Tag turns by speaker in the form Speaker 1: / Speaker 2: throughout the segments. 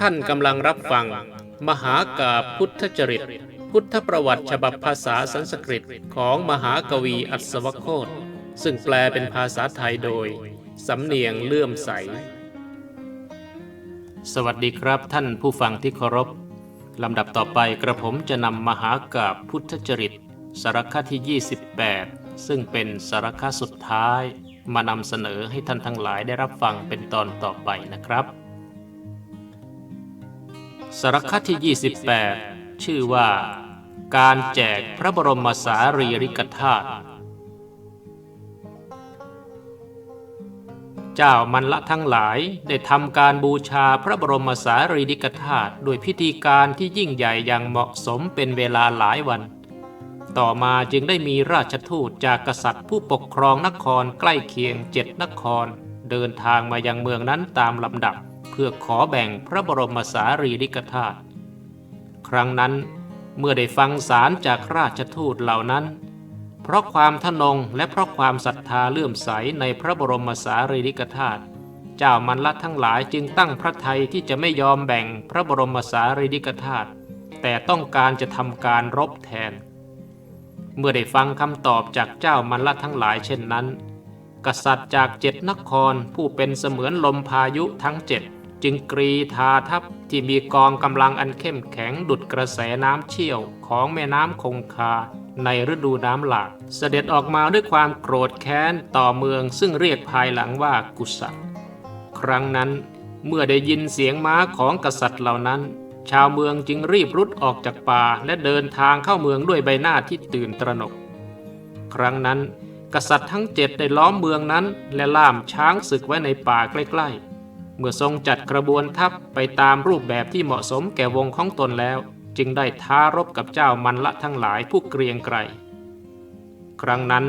Speaker 1: ท่านกำลังรับฟัง มหากาพุทธจริต พุทธประวัติฉบับภาษาสันสกฤตของมหากวีอัศวโคตซึ่งแปลเป็นภาษาไทยโดย สำเนียงเลื่อมใส สวัสดีครับท่านผู้ฟังที่เคารพลำดับต่อไปกระผมจะนำมหากาพุทธจริต สารคที่ 28 ซึ่งเป็นสารคสุดท้าย มานำเสนอให้ท่านทั้งหลายได้รับฟังเป็นตอนต่อไปนะครับ สารคที่ 28 ชื่อว่า การแจกพระบรมสารีริกธาตุเจ้ามันละทั้งหลายได้ทำการบูชาพระบรมสารีริกธาตุด้วยพิธีการที่ยิ่งใหญ่อย่างเหมาะสมเป็นเวลาหลายวัน ต่อมาจึงได้มีราชทูตจากกษัตริย์ผู้ปกครองนครใกล้เคียงเจ็ดนคร เดินทางมายังเมืองนั้นตามลำดับ พื่อขอแบ่งพระบรมสารีริกธาตุครั้งนั้นเมื่อได้ฟังสารจากราชทูตเหล่านั้น เพราะความทนงและเพราะความศรัทธาเลื่อมใสในพระบรมสารีริกธาตุเจ้ามันละทั้งหลายจึงตั้งพระทัยที่จะไม่ยอมแบ่งพระบรมสารีริกธาตุแต่ต้องการจะทำการรบแทน เมื่อได้ฟังคำตอบจากเจ้ามันละทั้งหลายเช่นนั้น กษัตริย์จากเจ็ดนครผู้เป็นเสมือนลมพายุทั้งเจ็ด จึงกรีธาทัพที่มีกองกำลังอันเข้มแข็งดุดกระแสน้ำเชี่ยวของแม่น้ำคงคาในฤดูน้ำหลาก เสด็จออกมาด้วยความโกรธแค้นต่อเมืองซึ่งเรียกภายหลังว่ากุสัตครั้งนั้นเมื่อได้ยินเสียงม้าของกษัตริย์เหล่านั้น ชาวเมืองจึงรีบรุดออกจากป่าและเดินทางเข้าเมืองด้วยใบหน้าที่ตื่นตระหนก ครั้งนั้น กษัตริย์ทั้งเจ็ดได้ล้อมเมืองนั้น และล่ามช้างศึกไว้ในป่าใกล้ๆ เมื่อทรงจัดกระบวนทัพไปตามรูปแบบที่เหมาะสมแก่วงของตนแล้ว จึงได้ท้ารบกับเจ้ามันละทั้งหลายผู้เกรียงไกรครั้งนั้น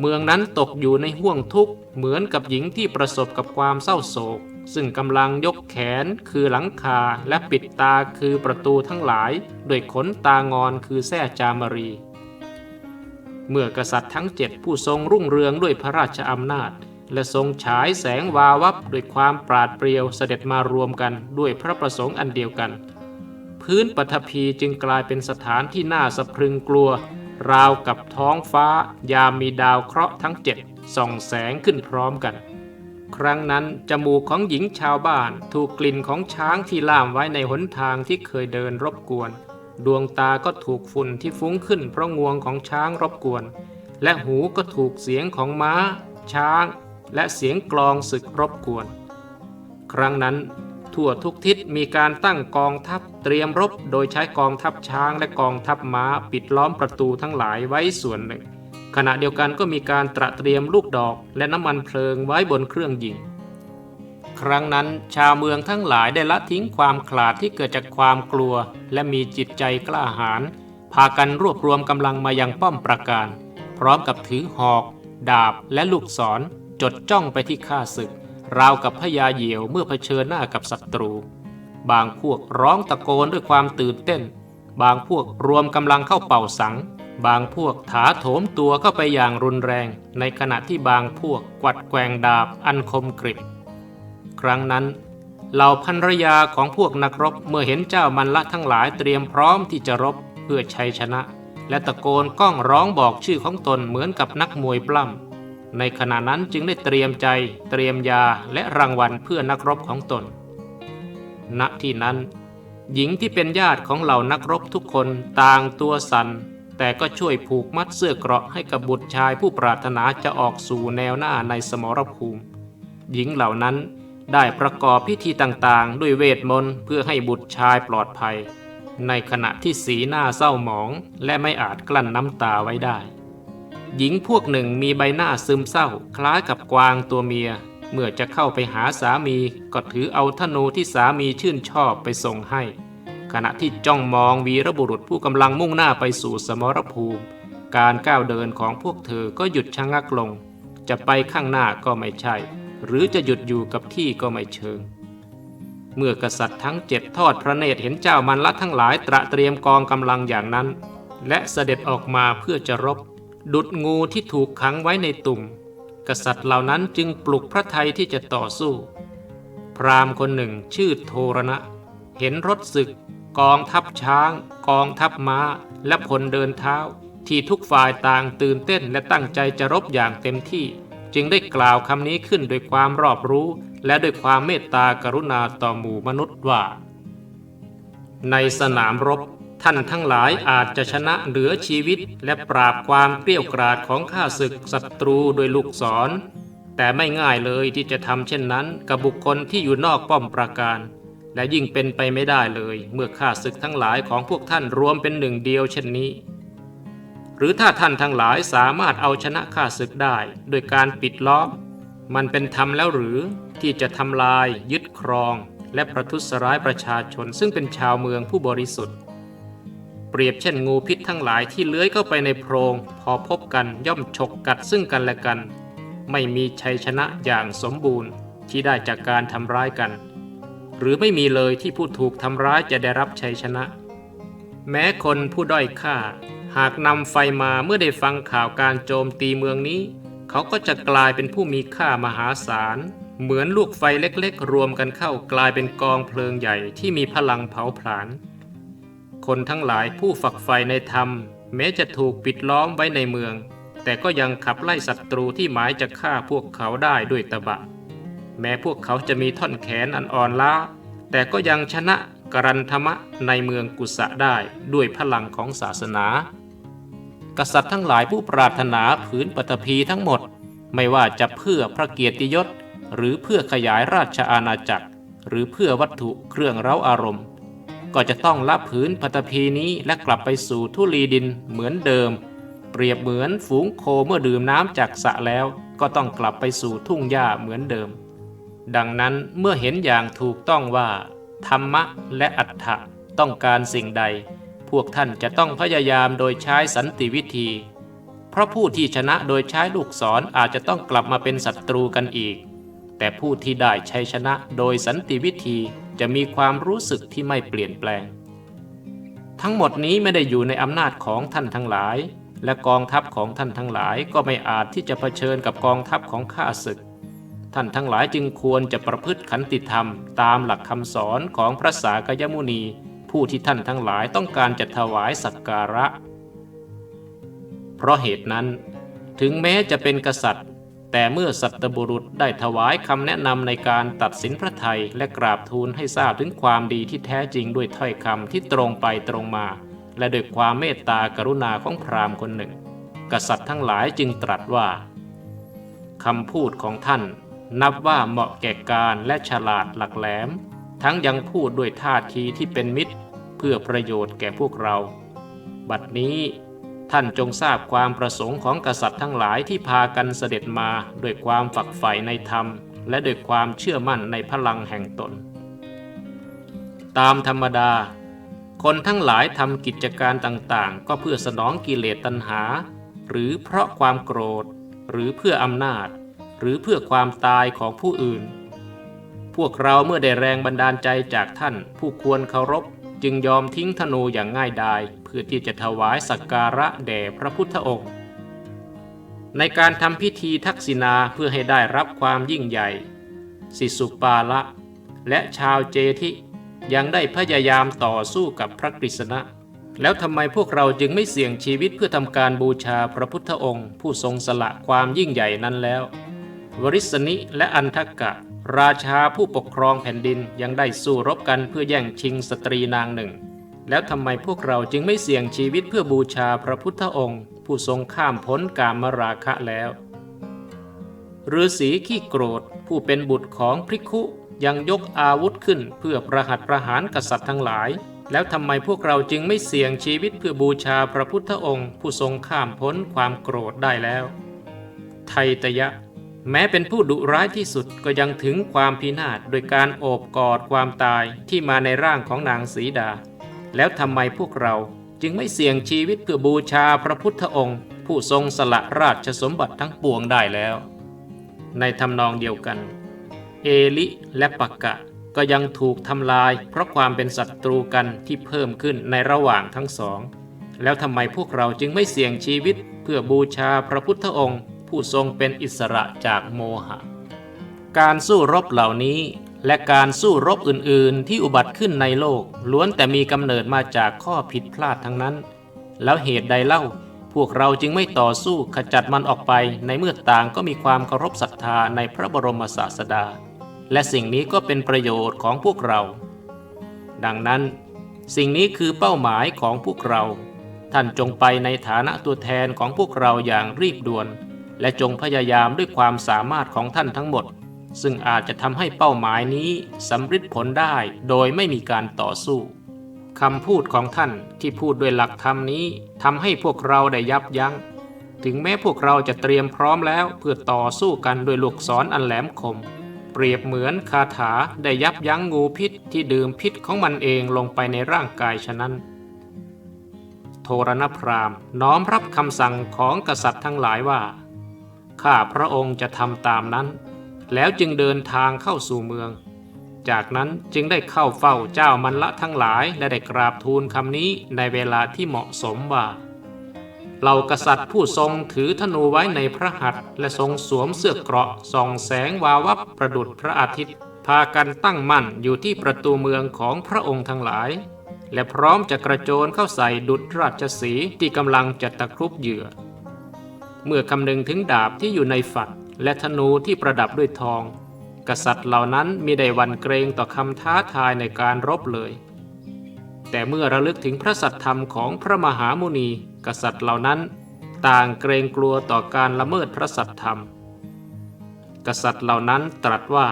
Speaker 1: เมืองนั้นตกอยู่ในห่วงทุกข์เหมือนกับหญิงที่ประสบกับความเศร้าโศก ซึ่งกำลังยกแขนคือหลังคาและปิดตาคือประตูทั้งหลายด้วยขนตางอนคือแส้จามรี เมื่อกษัตริย์ทั้งเจ็ดผู้ทรงรุ่งเรืองด้วยพระราชอำนาจ และทรงฉายแสงวาวับด้วยความปราดเปรียวเสด็จมารวมกันด้วยพระประสงค์อันเดียวกัน พื้นปฐพีจึงกลายเป็นสถานที่น่าสะพรึงกลัว ราวกับท้องฟ้ายามมีดาวเคราะห์ทั้งเจ็ดส่องแสงขึ้นพร้อมกัน ครั้งนั้นจมูกของหญิงชาวบ้านถูกกลิ่นของช้างที่ล่ามไว้ในหนทางที่เคยเดินรบกวน ดวงตาก็ถูกฝุ่นที่ฟุ้งขึ้นเพราะงวงของช้างรบกวน และหูก็ถูกเสียงของม้า ช้าง และเสียงกลองศึกรบกวน ครั้งนั้นทั่วทุกทิศมีการตั้งกองทัพเตรียมรบโดยใช้กองทัพช้างและกองทัพม้าปิดล้อมประตูทั้งหลายไว้ส่วนหนึ่ง ขณะเดียวกันก็มีการตระเตรียมลูกดอกและน้ำมันเพลิงไว้บนเครื่องยิง ครั้งนั้นชาวเมืองทั้งหลายได้ละทิ้งความขลาดที่เกิดจากความกลัว และมีจิตใจกล้าหาญพากันรวบรวมกำลังมายังป้อมปราการ พร้อมกับถือหอก ดาบและลูกศร จดจ้องไปที่ข้าศึก ราวกับพญาเหยี่ยวเมื่อเผชิญหน้ากับศัตรู บางพวกร้องตะโกนด้วยความตื่นเต้น บางพวกรวมกำลังเข้าเป่าสัง บางพวกถาโถมตัวเข้าไปอย่างรุนแรง ในขณะที่บางพวกกวัดแกงดาบอันคมกริบ ครั้งนั้นเหล่าภรรยาของพวกนักรบเมื่อเห็นเจ้ามันละทั้งหลายเตรียมพร้อมที่จะรบเพื่อชัยชนะ และตะโกนก้องร้องบอกชื่อของตนเหมือนกับนักมวยปล้ำ ในขณะนั้นจึงได้เตรียมใจเตรียมยาและรางวัลเพื่อนักรบของตน ณที่นั้น หญิงที่เป็นญาติของเหล่านักรบทุกคนต่างตัวสัน่นแต่ก็ช่วยผูกมัดเสื้อเกราะให้กับบุตรชายผู้ปรารถนาจะออกสู่แนวหน้าในสมรภูมิ หญิงเหล่านั้นได้ประกอบพิธีต่างๆ ด้วยเวทมนต์เพื่อให้บุตรชายปลอดภัย ในขณะที่สีหน้าเศร้าหมองและไม่อาจกลั้นน้ำตาไว้ได้ หญิงพวกหนึ่งมีใบหน้าซึมเศร้า คล้ายกับกวางตัวเมีย เมื่อจะเข้าไปหาสามีก็ถือเอาธนูที่สามีชื่นชอบไปส่งให้ ขณะที่จ้องมองวีรบุรุษผู้กำลังมุ่งหน้าไปสู่สมรภูมิ การก้าวเดินของพวกเธอก็หยุดชะงักลง จะไปข้างหน้าก็ไม่ใช่ หรือจะหยุดอยู่กับที่ก็ไม่เชิงเมื่อกษัตริย์ทั้งเจ็ดทอดพระเนตรเห็นเจ้ามันละทั้งหลายตระเตรียมกองกำลังอย่างนั้น และเสด็จออกมาเพื่อจะรบ ดุดงูที่ถูกขังไว้ในตุ่ม กษัตริย์เหล่านั้นจึงปลุกพระไทยที่จะต่อสู้ พราหมณ์คนหนึ่งชื่อโทรณะ เห็นรถศึก กองทัพช้าง กองทัพม้า และพลเดินเท้า ที่ทุกฝ่ายต่างตื่นเต้นและตั้งใจจะรบอย่างเต็มที่ จึงได้กล่าวคำนี้ขึ้นด้วยความรอบรู้ และด้วยความเมตตากรุณาต่อหมู่มนุษย์ว่า ในสนามรบ ท่านทั้งหลายอาจจะชนะเหลือชีวิต และปราบความเกลี้ยวกราดของข้าศึกศัตรูโดยลูกศร แต่ไม่ง่ายเลยที่จะทำเช่นนั้น กับบุคคลที่อยู่นอกป้อมปราการ และยิ่งเป็นไปไม่ได้เลย เมื่อข้าศึกทั้งหลายของพวกท่านรวมเป็นหนึ่งเดียวเช่นนี้ หรือถ้าท่านทั้งหลายสามารถเอาชนะข้าศึกได้ โดยการปิดล้อมมันเป็นธรรมแล้วหรือที่จะทำลาย ยึดครอง และประทุษร้ายประชาชนซึ่งเป็นชาวเมืองผู้บริสุทธิ์ เปรียบเช่นงูพิษทั้งหลายที่เลื้อยเข้าไปในโพรง พอพบกันย่อมฉกกัดซึ่งกันและกัน ไม่มีชัยชนะอย่างสมบูรณ์ที่ได้จากการทำร้ายกัน หรือไม่มีเลยที่ผู้ถูกทำร้ายจะได้รับชัยชนะ แม้คนผู้ด้อยค่า หากนำไฟมาเมื่อได้ฟังข่าวการโจมตีเมืองนี้ เขาก็จะกลายเป็นผู้มีค่ามหาศาล เหมือนลูกไฟเล็กๆ รวมกันเข้ากลายเป็นกองเพลิงใหญ่ที่มีพลังเผาผลาญ คนทั้งหลายผู้ฝักใฝ่ในธรรม แม้จะถูกปิดล้อมไว้ในเมือง แต่ก็ยังขับไล่ศัตรูที่หมายจะฆ่าพวกเขาได้ด้วยตะบะ แม้พวกเขาจะมีท่อนแขนอันอ่อนล้า แต่ก็ยังชนะกรันธมะในเมืองกุสะได้ด้วยพลังของศาสนา กษัตริย์ทั้งหลายผู้ปรารถนาผืนปฐพีทั้งหมด ไม่ว่าจะเพื่อพระเกียรติยศ หรือเพื่อขยายราชอาณาจักร หรือเพื่อวัตถุเครื่องเร้าอารมณ์ ก็จะต้องละผืนปฐพีนี้และกลับไปสู่ทุลีดินเหมือนเดิม เปรียบเหมือนฝูงโคเมื่อดื่มน้ำจากสระแล้ว ก็ต้องกลับไปสู่ทุ่งหญ้าเหมือนเดิม ดังนั้นเมื่อเห็นอย่างถูกต้องว่า ธรรมะและอัตถะต้องการสิ่งใด พวกท่านจะต้องพยายามโดยใช้สันติวิธี เพราะผู้ที่ชนะโดยใช้ลูกศรออาจจะต้องกลับมาเป็นศัตรูกันอีก แต่ผู้ที่ได้ชัยชนะโดยสันติวิธี จะมีความรู้สึกที่ไม่เปลี่ยนแปลง ทั้งหมดนี้ไม่ได้อยู่ในอำนาจของท่านทั้งหลาย และกองทัพของท่านทั้งหลายก็ไม่อาจที่จะเผชิญกับกองทัพของข้าศึก ท่านทั้งหลายจึงควรจะประพฤติขันติธรรม ตามหลักคำสอนของพระสากยมุนี ผู้ที่ท่านทั้งหลายต้องการจะถวายสักการะ เพราะเหตุนั้น ถึงแม้จะเป็นกษัตริย์ แต่เมื่อสัตบุรุษได้ถวายคำแนะนำในการตัดสินพระไทยและกราบทูลให้ทราบถึงความดีที่แท้จริงด้วยถ้อยคำที่ตรงไปตรงมา และด้วยความเมตตากรุณาของพราหมณ์คนหนึ่ง กษัตริย์ทั้งหลายจึงตรัสว่าคำพูดของท่าน นับว่าเหมาะแก่การและฉลาดหลักแหลม ทั้งยังพูดด้วยท่าทีที่เป็นมิตร เพื่อประโยชน์แก่พวกเรา บัดนี้ ท่านจงทราบความประสงค์ของกษัตริย์ทั้งหลายที่พากันเสด็จมาด้วยความฝักใฝ่ในธรรม และด้วยความเชื่อมั่นในพลังแห่งตน ตามธรรมดา คนทั้งหลายทำกิจการต่างๆ ก็เพื่อสนองกิเลสตัณหา หรือเพราะความโกรธ หรือเพื่ออำนาจ หรือเพื่อความตายของผู้อื่น พวกเราเมื่อได้แรงบันดาลใจจากท่านผู้ควรเคารพ จึงยอมทิ้งธนูอย่างง่ายดายเพื่อที่จะถวายสักการะแด่พระพุทธองค์ ในการทำพิธีทักษิณาเพื่อให้ได้รับความยิ่งใหญ่ สิสุปาละ และชาวเจทิยังได้พยายามต่อสู้กับพระกฤษณะ แล้วทำไมพวกเราจึงไม่เสี่ยงชีวิตเพื่อทำการบูชาพระพุทธองค์ ผู้ทรงสละความยิ่งใหญ่นั้นแล้ว วริษณิและอันทกกะ ราชาผู้ปกครองแผ่นดินยังได้สู้รบกันเพื่อแย่งชิงสตรีนางหนึ่ง แล้วทำไมพวกเราจึงไม่เสี่ยงชีวิตเพื่อบูชาพระพุทธองค์ ผู้ทรงข้ามพ้นกามราคะแล้วฤาษีขี้โกรธผู้เป็นบุตรของพริคุยังยกอาวุธขึ้นเพื่อประหัตประหารกษัตริย์ทั้งหลาย แล้วทำไมพวกเราจึงไม่เสี่ยงชีวิตเพื่อบูชาพระพุทธองค์ ผู้ทรงข้ามพ้นความโกรธได้แล้ว ไทตยะ แม้เป็นผู้ดุร้ายที่สุดก็ยังถึงความพินาศโดยการโอบกอดความตายที่มาในร่างของนางสีดา แล้วทำไมพวกเราจึงไม่เสี่ยงชีวิตเพื่อบูชาพระพุทธองค์ ผู้ทรงสละราชสมบัติทั้งปวงได้แล้ว ในทำนองเดียวกัน เอลิและปักกะก็ยังถูกทำลาย เพราะความเป็นศัตรูกันที่เพิ่มขึ้นในระหว่างทั้งสอง แล้วทำไมพวกเราจึงไม่เสี่ยงชีวิตเพื่อบูชาพระพุทธองค์ ผู้ทรงเป็นอิสระจากโมหะ การสู้รบเหล่านี้ และการสู้รบอื่นๆ ที่อุบัติขึ้นในโลก ล้วนแต่มีกำเนิดมาจากข้อผิดพลาดทั้งนั้น แล้วเหตุใดเล่า พวกเราจึงไม่ต่อสู้ขจัดมันออกไปในเมื่อต่างก็มีความเคารพศรัทธาในพระบรมศาสดา และสิ่งนี้ก็เป็นประโยชน์ของพวกเรา ดังนั้น สิ่งนี้คือเป้าหมายของพวกเราท่านจงไปในฐานะตัวแทนของพวกเราอย่างรีบด่วน และจงพยายามด้วยความสามารถของท่านทั้งหมด ซึ่งอาจจะทำให้เป้าหมายนี้สำเร็จผลได้โดยไม่มีการต่อสู้คำพูดของท่านที่พูดด้วยหลักธรรมนี้ทำให้พวกเราได้ยับยัง้ง ถึงแม้พวกเราจะเตรียมพร้อมแล้วเพื่อต่อสู้กันด้วยลูกศรออันแหลมคม เปรียบเหมือนคาถาได้ยับยั้งงูพิษที่ดื่มพิษของมันเองลงไปในร่างกายฉะนั้น โทรณพรามน้อมรับคำสั่งของกษัตริย์ทั้งหลายว่า ข้าพระองค์จะทำตามนั้น แล้วจึงเดินทางเข้าสู่เมือง จากนั้นจึงได้เข้าเฝ้าเจ้ามันละทั้งหลายและได้กราบทูลคำนี้ในเวลาที่เหมาะสมว่าเหล่ากษัตริย์ผู้ทรงถือธนูไว้ในพระหัตถ์และทรงสวมเสื้อเกราะส่องแสงวาวับประดุดพระอาทิตย์ พากันตั้งมั่นอยู่ที่ประตูเมืองของพระองค์ทั้งหลาย และพร้อมจะกระโจนเข้าใส่ดุจราชสีที่กำลังจะตะครุบเหยื่อ เมื่อคำนึงถึงดาบที่อยู่ในฝัก และธนูที่ประดับด้วยทอง กษัตริย์เหล่านั้นมิได้วันเกรงต่อคำท้าทายในการรบเลย แต่เมื่อระลึกถึงพระสัตธรรมของพระมหามุนี กษัตริย์เหล่านั้น ต่างเกรงกลัวต่อการละเมิดพระสัตธรรม กษัตริย์เหล่านั้นตรัสว่า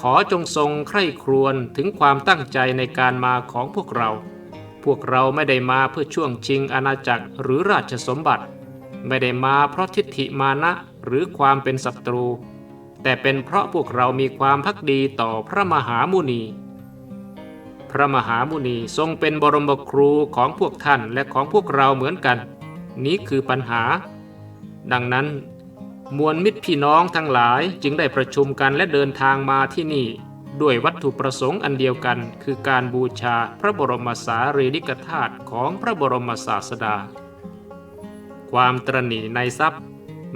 Speaker 1: ขอจงทรงใคร่ครวญถึงความตั้งใจในการมาของพวกเรา พวกเราไม่ได้มาเพื่อช่วงชิงอาณาจักรหรือราชสมบัติ ไม่ได้มาเพราะทิฏฐิมานะหรือความเป็นศัตรู แต่เป็นเพราะพวกเรามีความพักดีต่อพระมหามุนี พระมหามุนีทรงเป็นบรมครูของพวกท่านและของพวกเราเหมือนกัน นี้คือปัญหา ดังนั้น มวลมิตรพี่น้องทั้งหลายจึงได้ประชุมกันและเดินทางมาที่นี่ ด้วยวัตถุประสงค์อันเดียวกัน คือการบูชาพระบรมสารีริกธาตุของพระบรมศาสดา ความตรณีในทรัพย์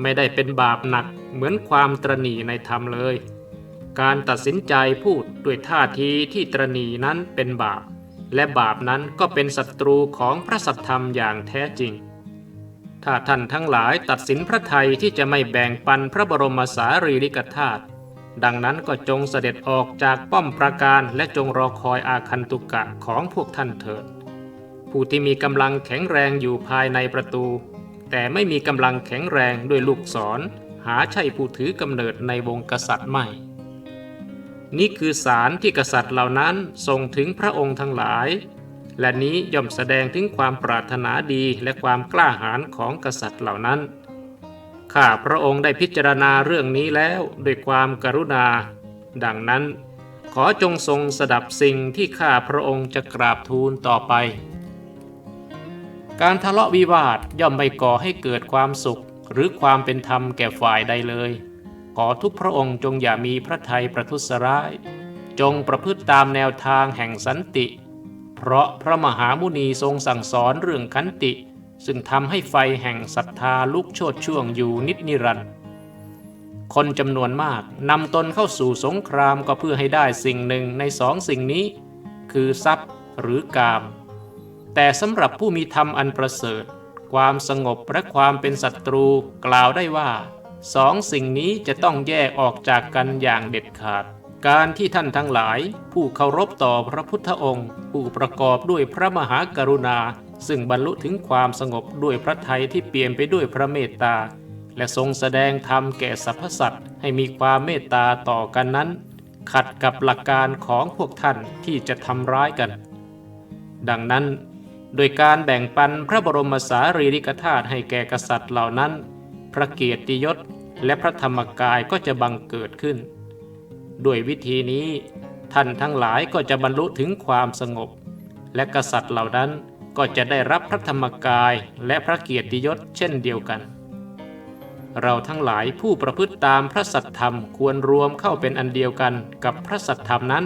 Speaker 1: ไม่ได้เป็นบาปหนักเหมือนความตรณีในธรรมเลย การตัดสินใจพูดด้วยท่าทีที่ตรณีนั้นเป็นบาป และบาปนั้นก็เป็นศัตรูของพระสัทธรรมอย่างแท้จริง ถ้าท่านทั้งหลายตัดสินพระไทยที่จะไม่แบ่งปันพระบรมสารีริกธาตุดังนั้นก็จงเสด็จออกจากป้อมปราการและจงรอคอยอาคันตุกะของพวกท่านเถิด ผู้ที่มีกำลังแข็งแรงอยู่ภายในประตู แต่ไม่มีกำลังแข็งแรงด้วยลูกศร หาใช่ผู้ถือกำเนิดในวงกษัตริย์ไม่ นี่คือสารที่กษัตริย์เหล่านั้นส่งถึงพระองค์ทั้งหลาย และนี้ย่อมแสดงถึงความปรารถนาดีและความกล้าหาญของกษัตริย์เหล่านั้น ข้าพระองค์ได้พิจารณาเรื่องนี้แล้วด้วยความกรุณา ดังนั้น ขอจงทรงสดับสิ่งที่ข้าพระองค์จะกราบทูลต่อไป การทะเลาะวิวาทย่อมไม่ก่อให้เกิดความสุข หรือความเป็นธรรมแก่ฝ่ายใดเลย ขอทุกพระองค์จงอย่ามีพระทัยประทุษร้าย จงประพฤติตามแนวทางแห่งสันติ เพราะพระมหามุนีทรงสั่งสอนเรื่องขันติ ซึ่งทำให้ไฟแห่งศรัทธาลุกโชดช่วงอยู่นิดนิรันดร์คนจำนวนมากนำตนเข้าสู่สงครามก็เพื่อให้ได้สิ่งหนึ่งในสองสิ่งนี้ คือทรัพย์หรือกาม แต่สำหรับผู้มีธรรมอันประเสริฐ ความสงบและความเป็นศัตรูกล่าวได้ว่าสองสิ่งนี้จะต้องแยกออกจากกันอย่างเด็ดขาด การที่ท่านทั้งหลาย ผู้เคารพต่อพระพุทธองค์ ผู้ประกอบด้วยพระมหากรุณา ซึ่งบรรลุถึงความสงบด้วยพระทัยที่เปลี่ยมไปด้วยพระเมตตา และทรงแสดงธรรมแก่สรรพสัตว์ให้มีความเมตตาต่อกันนั้น ขัดกับหลักการของพวกท่านที่จะทำร้ายกัน ดังนั้น โดยการแบ่งปันพระบรมสารีริกธาตุให้แก่กษัตริย์เหล่านั้น พระเกียรติยศและพระธรรมกายก็จะบังเกิดขึ้น ด้วยวิธีนี้ท่านทั้งหลายก็จะบรรลุถึงความสงบ และกษัตริย์เหล่านั้นก็จะได้รับพระธรรมกายและพระเกียรติยศเช่นเดียวกัน เราทั้งหลายผู้ประพฤติตามพระสัทธรรมควรรวมเข้าเป็นอันเดียวกันกับพระสัทธรรมนั้น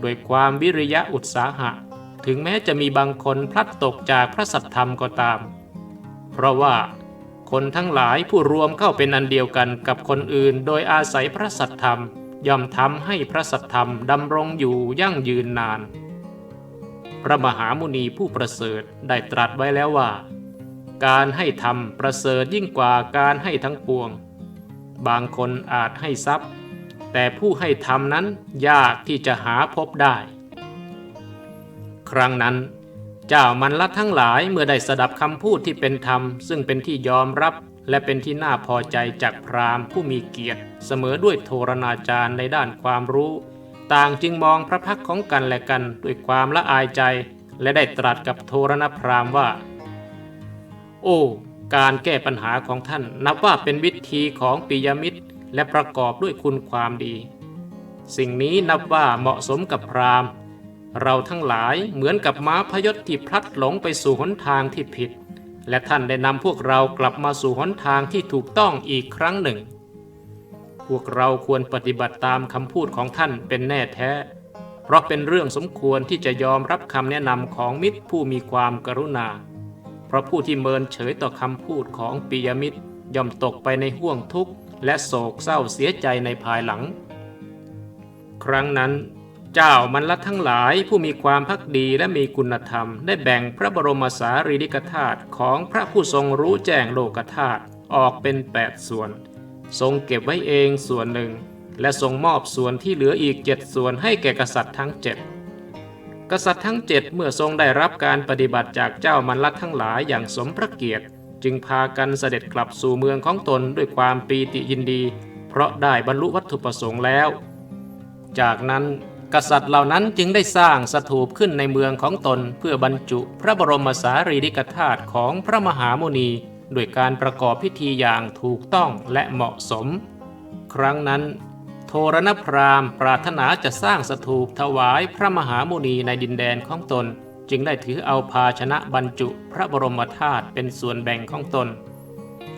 Speaker 1: โดยความวิริยะอุตสาหะ ถึงแม้จะมีบางคนพลัดตกจากพระสัทธรรมก็ตาม เพราะว่าคนทั้งหลายผู้รวมเข้าเป็นอันเดียวกันกับคนอื่น โดยอาศัยพระสัทธรรมย่อมทำให้พระสัทธรรมดำรงอยู่ยั่งยืนนาน พระมหามุนีผู้ประเสริฐได้ตรัสไว้แล้วว่า การให้ธรรมประเสริฐยิ่งกว่าการให้ทั้งปวง บางคนอาจให้ทรัพย์ แต่ผู้ให้ธรรมนั้นยากที่จะหาพบได้ ครั้งนั้น เจ้ามันละทั้งหลายเมื่อได้สดับคำพูดที่เป็นธรรม ซึ่งเป็นที่ยอมรับและเป็นที่น่าพอใจจากพราหมณ์ผู้มีเกียรติ เสมอด้วยโทรณาจารย์ในด้านความรู้ ต่างจึงมองพระพักของกันและกันด้วยความละอายใจ และได้ตรัสกับโทรณพราหมณ์ว่า โอ้การแก้ปัญหาของท่านนับว่าเป็นวิธีของปิยมิตร และประกอบด้วยคุณความดี สิ่งนี้นับว่าเหมาะสมกับพราหมณ์ เราทั้งหลายเหมือนกับม้าพยศที่พลัดหลงไปสู่หนทางที่ผิด และท่านได้นำพวกเรากลับมาสู่หนทางที่ถูกต้องอีกครั้งหนึ่ง พวกเราควรปฏิบัติตามคำพูดของท่านเป็นแน่แท้ เพราะเป็นเรื่องสมควรที่จะยอมรับคำแนะนำของมิตรผู้มีความกรุณา เพราะผู้ที่เมินเฉยต่อคำพูดของปิยมิตรย่อมตกไปในห่วงทุกข์ และโศกเศร้าเสียใจในภายหลัง ครั้งนั้น เจ้ามันละทั้งหลายผู้มีความพักดีและมีคุณธรรม ได้แบ่งพระบรมสารีริกธาตุของพระผู้ทรงรู้แจ้งโลกธาตุออกเป็นแปดส่วน ทรงเก็บไว้เองส่วนหนึ่ง และทรงมอบส่วนที่เหลืออีกเจ็ดส่วนให้แก่กษัตริย์ทั้งเจ็ดกษัตริย์ทั้งเจ็ดเมื่อทรงได้รับการปฏิบัติจากเจ้ามันลัดทั้งหลายอย่างสมพระเกียรติ จึงพากันเสด็จกลับสู่เมืองของตนด้วยความปีติยินดี เพราะได้บรรลุวัตถุประสงค์แล้ว จากนั้น กษัตริย์เหล่านั้นจึงได้สร้างสถูปขึ้นในเมืองของตนเพื่อบรรจุพระบรมสารีริกธาตุของพระมหาโมนีด้วยการประกอบพิธีอย่างถูกต้องและเหมาะสม ครั้งนั้น โทรณพราหมณ์ปรารถนาจะสร้างสถูปถวายพระมหาโมนีในดินแดนของตน จึงได้ถือเอาภาชนะบรรจุพระบรมธาตุเป็นส่วนแบ่งของตน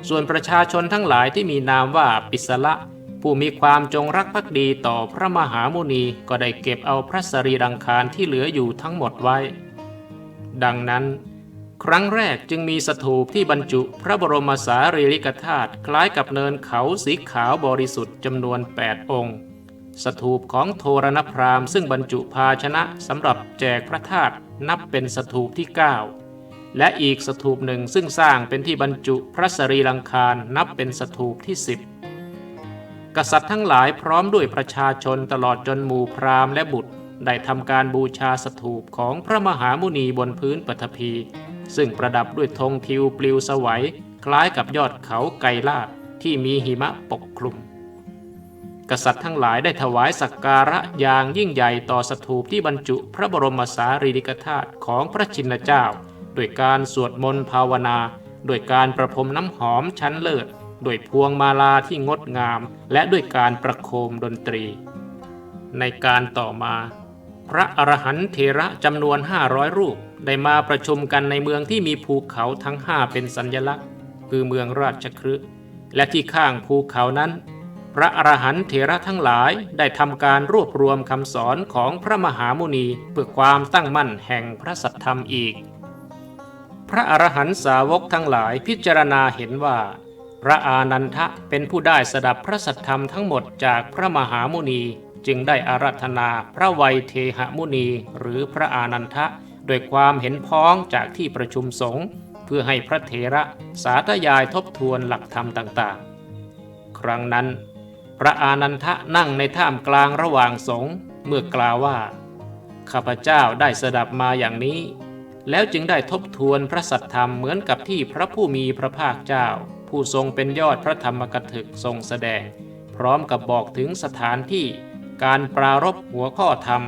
Speaker 1: ส่วนประชาชนทั้งหลายที่มีนามว่าปิสละ ผู้มีความจงรักภักดีต่อพระมหาโมนีก็ได้เก็บเอาพระสรีรังคารที่เหลืออยู่ทั้งหมดไว้ ดังนั้น ครั้งแรกจึงมีสถูปที่บรรจุพระบรมสารีริกธาตุคล้ายกับเนินเขาสีขาวบริสุทธิ์จำนวน 8 องค์ สถูปของโทรณพราหมณ์ซึ่งบรรจุภาชนะสำหรับแจกพระธาตุนับเป็นสถูปที่ 9 และอีกสถูปหนึ่งซึ่งสร้างเป็นที่บรรจุพระสรีรังคารนับเป็นสถูปที่ 10 กษัตริย์ทั้งหลายพร้อมด้วยประชาชนตลอดจนหมู่พราหมณ์และบุตร ได้ทำการบูชาสถูปของพระมหามุนีบนพื้นปฐพี ซึ่งประดับด้วยธงทิวปลิวสวัย คล้ายกับยอดเขาไกลาดที่มีหิมะปกคลุม กษัตริย์ทั้งหลายได้ถวายสักการะอย่างยิ่งใหญ่ต่อสถูปที่บรรจุพระบรมสารีริกธาตุของพระชินเจ้า ด้วยการสวดมนต์ภาวนา ด้วยการประพรมน้ำหอมชั้นเลิศ ด้วยพวงมาลาที่งดงาม และด้วยการประโคมดนตรี ในการต่อมา พระอรหันต์เถระจำนวน 500 รูปได้มาประชุมกันในเมืองที่มีภูเขาทั้งห้าเป็นสัญลักษณ์ คือเมืองราชคฤห์และที่ข้างภูเขานั้น พระอรหันต์เถระทั้งหลายได้ทำการรวบรวมคำสอนของพระมหามุนีเพื่อความตั้งมั่นแห่งพระสัทธรรมอีก พระอรหันตสาวกทั้งหลายพิจารณาเห็นว่า พระอานันทะเป็นผู้ได้สดับพระสัทธรรมทั้งหมดจากพระมหามุนี จึงได้อารัธนาพระไวยเทหมุนีหรือพระอานันทะด้วยความเห็นพ้องจากที่ประชุมสงฆ์เพื่อให้พระเถระสาธยายทบทวนหลักธรรมต่างๆ ครั้งนั้น พระอานันทะนั่งในท่ามกลางระหว่างสงฆ์เมื่อกล่าวว่า ข้าพเจ้าได้สดับมาอย่างนี้ แล้วจึงได้ทบทวนพระสัทธรรมเหมือนกับที่พระผู้มีพระภาคเจ้า ผู้ทรงเป็นยอดพระธรรมกถึกทรงแสดง พร้อมกับบอกถึงสถานที่ การปรารบหัวข้อธรรม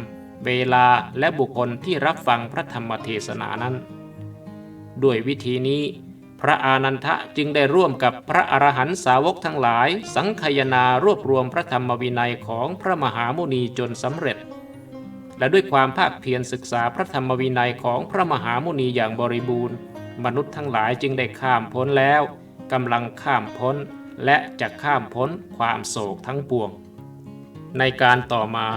Speaker 1: เวลาและบุคคลที่รับฟังพระธรรมเทศนานั้น ด้วยวิธีนี้ พระอานันทะจึงได้ร่วมกับพระอรหันตสาวกทั้งหลาย สังคายนารวบรวมพระธรรมวินัยของพระมหามุนีจนสำเร็จและด้วยความภาคเพียรศึกษาพระธรรมวินัยของพระมหามุนีอย่างบริบูรณ์ มนุษย์ทั้งหลายจึงได้ข้ามพ้นแล้ว กำลังข้ามพ้นและจะข้ามพ้นความโศกทั้งปวง ในการต่อมา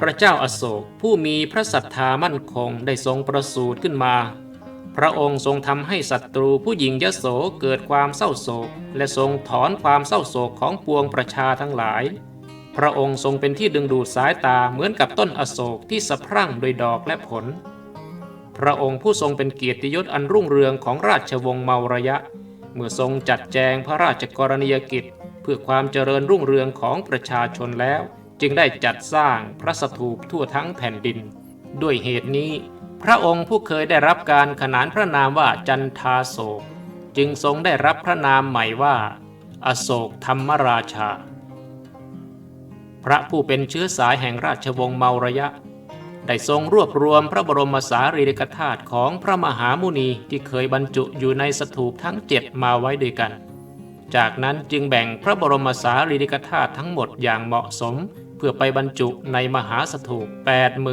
Speaker 1: พระเจ้าอาโศกผู้มีพระศรัทธามั่นคงได้ทรงประสูติขึ้นมา พระองค์ทรงทำให้ศัตรูผู้หญิงยโสเกิดความเศร้าโศก และทรงถอนความเศร้าโศกของปวงประชาทั้งหลาย พระองค์ทรงเป็นที่ดึงดูดสายตาเหมือนกับต้นอโศกที่สะพรั่งโดยดอกและผล พระองค์ผู้ทรงเป็นเกียรติยศอันรุ่งเรืองของราชวงศ์เมารยะ เมื่อทรงจัดแจงพระราชกรณียกิจ เพื่อความเจริญรุ่งเรืองของประชาชนแล้ว จึงได้จัดสร้างพระสถูปทั่วทั้งแผ่นดิน ด้วยเหตุนี้ พระองค์ผู้เคยได้รับการขนานพระนามว่าจันทาโศก จึงทรงได้รับพระนามใหม่ว่า อโศกธรรมราชา พระผู้เป็นเชื้อสายแห่งราชวงศ์เมารยะ ได้ทรงรวบรวมพระบรมสารีริกธาตุของพระมหามุนีที่เคยบรรจุอยู่ในสถูปทั้งเจ็ดมาไว้ด้วยกัน จากนั้นจึงแบ่งพระบรมสารีริกธาตุทั้งหมดอย่างเหมาะสม เพื่อไปบรรจุในมหาสถูป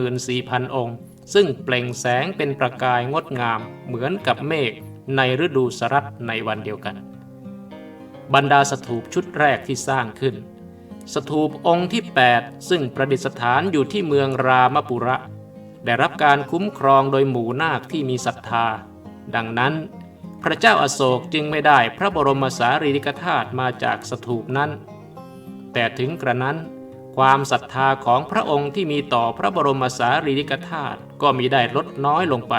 Speaker 1: 84,000 องค์ ซึ่งเปล่งแสงเป็นประกายงดงามเหมือนกับเมฆในฤดูสรัตในวันเดียวกัน บรรดาสถูปชุดแรกที่สร้างขึ้น สถูปองค์ที่ 8 ซึ่งประดิษฐานอยู่ที่เมืองรามปุระ ได้รับการคุ้มครองโดยหมู่นาคที่มีศรัทธา ดังนั้น พระเจ้าอาโศกจึงไม่ได้พระบรมสารีริกธาตุมาจากสถูปนั้น แต่ถึงกระนั้น ความศรัทธาของพระองค์ที่มีต่อพระบรมสารีริกธาตุก็มีได้ลดน้อยลงไป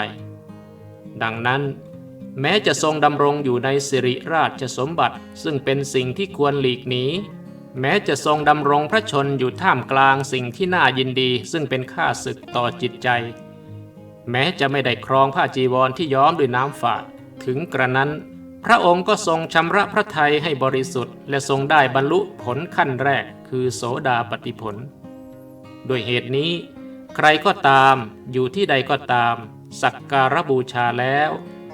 Speaker 1: ดังนั้นแม้จะทรงดำรงอยู่ในสิริราชสมบัติ ซึ่งเป็นสิ่งที่ควรหลีกหนี แม้จะทรงดำรงพระชนอยู่ท่ามกลางสิ่งที่น่ายินดีซึ่งเป็นค่าศึกต่อจิตใจ แม้จะไม่ได้ครองผ้าจีวรที่ย้อมด้วยน้ำฝาดถึงกระนั้น พระองค์ก็ทรงชำระพระทัยให้บริสุทธิ์และทรงได้บรรลุผลขั้นแรกคือโสดาปฏิผล ด้วยเหตุนี้ ใครก็ตามอยู่ที่ใดก็ตาม สักการบูชาแล้ว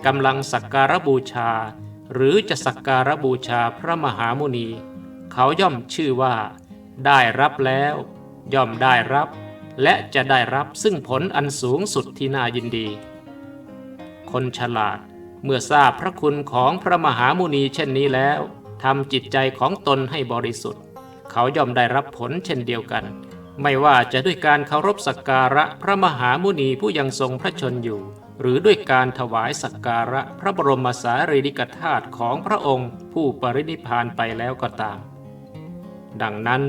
Speaker 1: กำลังสักการบูชา หรือจะสักการบูชาพระมหามุนี เขาย่อมชื่อว่า ได้รับแล้ว ย่อมได้รับ และจะได้รับซึ่งผลอันสูงสุดที่น่ายินดี คนฉลาดเมื่อทราบพระคุณของพระมหามุนีเช่นนี้แล้วทำจิตใจของตนให้บริสุทธิ์ เขาย่อมได้รับผลเช่นเดียวกัน ไม่ว่าจะด้วยการเคารพสักการะพระมหามุนีผู้ยังทรงพระชนอยู่ หรือด้วยการถวายสักการะพระบรมสารีริกธาตุของพระองค์ผู้ปรินิพพานไปแล้วก็ตาม ดังนั้น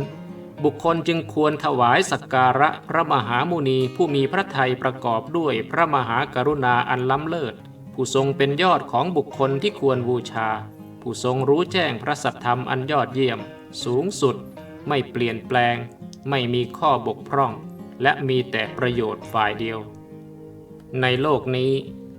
Speaker 1: บุคคลจึงควรถวายสักการะพระมหามุนีผู้มีพระทัยประกอบด้วยพระมหากรุณาอันล้ำเลิศ ผู้ทรงเป็นยอดของบุคคลที่ควรบูชา ผู้ทรงรู้แจ้งพระสัทธรรมอันยอดเยี่ยม สูงสุด ไม่เปลี่ยนแปลง ไม่มีข้อบกพร่อง และมีแต่ประโยชน์ฝ่ายเดียว ในโลกนี้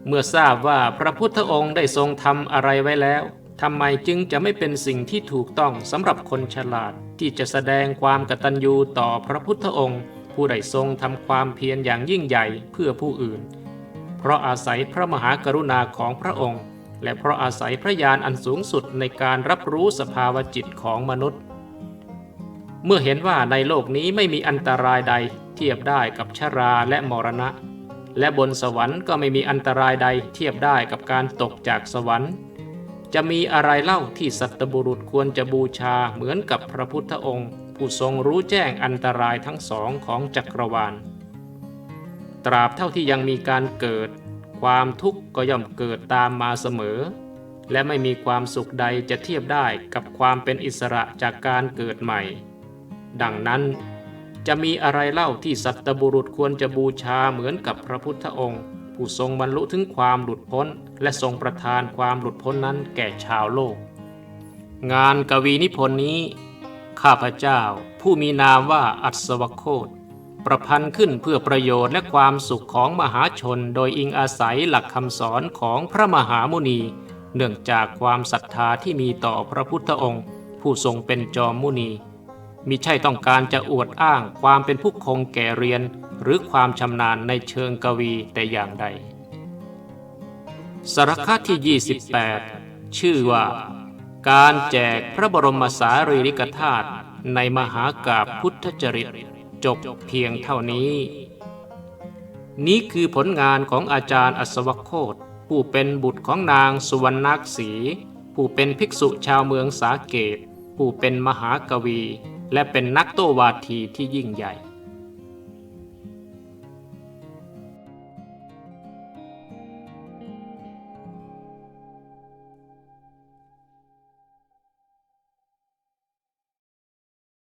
Speaker 1: เมื่อทราบว่าพระพุทธองค์ได้ทรงทำอะไรไว้แล้ว ทำไมจึงจะไม่เป็นสิ่งที่ถูกต้องสำหรับคนฉลาด ที่จะแสดงความกตัญญูต่อพระพุทธองค์ ผู้ได้ทรงทำความเพียรอย่างยิ่งใหญ่เพื่อผู้อื่น เพราะอาศัยพระมหากรุณาของพระองค์ และเพราะอาศัยพระญาณอันสูงสุดในการรับรู้สภาวะจิตของมนุษย์ เมื่อเห็นว่าในโลกนี้ไม่มีอันตรายใดเทียบได้กับชราและมรณะ และบนสวรรค์ก็ไม่มีอันตรายใดเทียบได้กับการตกจากสวรรค์ จะมีอะไรเล่าที่สัตบุรุษควรจะบูชาเหมือนกับพระพุทธองค์ ผู้ทรงรู้แจ้งอันตรายทั้งสองของจักรวาล ตราบเท่าที่ยังมีการเกิด ความทุกข์ก็ย่อมเกิดตามมาเสมอ และไม่มีความสุขใดจะเทียบได้กับความเป็นอิสระจากการเกิดใหม่ ดังนั้นจะมีอะไรเล่าที่สัตบุรุษควรจะบูชาเหมือนกับพระพุทธองค์ ผู้ทรงบรรลุถึงความหลุดพ้น และทรงประทานความหลุดพ้นนั้นแก่ชาวโลก งานกวีนิพนธ์นี้ ข้าพเจ้าผู้มีนามว่าอัศวโคตประพันธ์ขึ้นเพื่อประโยชน์และความสุขของมหาชน โดยอิงอาศัยหลักคำสอนของพระมหามุนี เนื่องจากความศรัทธาที่มีต่อพระพุทธองค์ ผู้ทรงเป็นจอมมุนีมิใช่ต้องการจะอวดอ้างความเป็นผู้คงแก่เรียน หรือความชำนาญในเชิงกวีแต่อย่างใด สารคที่ 28 ชื่อว่า การแจกพระบรมสารีริกธาตุในมหากาบพุทธจริตจบเพียงเท่านี้ นี้คือผลงานของอาจารย์อัศวโคตผู้เป็นบุตรของนางสุวรรณักษีผู้เป็นภิกษุชาวเมืองสาเกต ผู้เป็นมหากวี และเป็นนักโตวาทีที่ยิ่งใหญ่